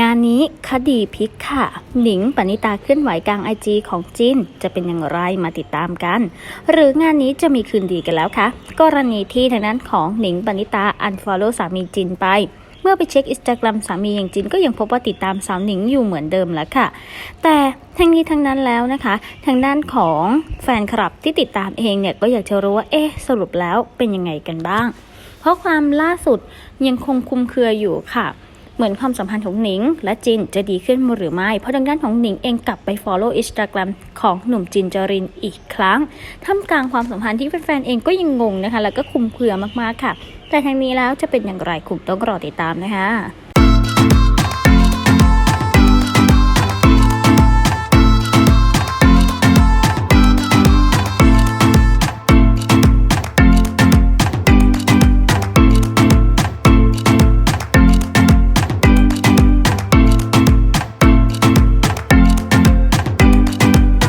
งานนี้คดีพลิกค่ะ หนิงปณิตาเคลื่อนไหวกลางไอจีของจินจะเป็นอย่างไรมาติดตามกัน หรืองานนี้จะมีคืนดีกันแล้วคะกรณีที่ทางด้านของหนิงปณิตาอันฟอลโล่สามีจินไปเมื่อไปเช็คอินสตาแกรมสามีอย่างจินก็ยังพบว่าติดตามสาวหนิงอยู่เหมือนเดิมแล้วค่ะ แต่ทั้งนี้ทั้งนั้นแล้วนะคะ ทางด้านของแฟนคลับที่ติดตามเองเนี่ยก็อยากจะรู้ว่าเอ๊ะสรุปแล้วเป็นยังไงกันบ้าง เพราะความล่าสุดยังคงคุมเครืออยู่ค่ะ เหมือนความสัมพันธ์ของหนิง และจินจะดีขึ้นหรือไม่ เพราะทางด้านของหนิงเองกลับไป follow Instagram ของหนุ่มจินจรินอีกครั้งท่ามกลางความสัมพันธ์ที่แฟนๆเองก็ยังงงนะคะ แล้วก็คุมเครือมากๆค่ะ แต่ทางนี้แล้วจะเป็นอย่างไรคุณต้องรอติดตามนะคะ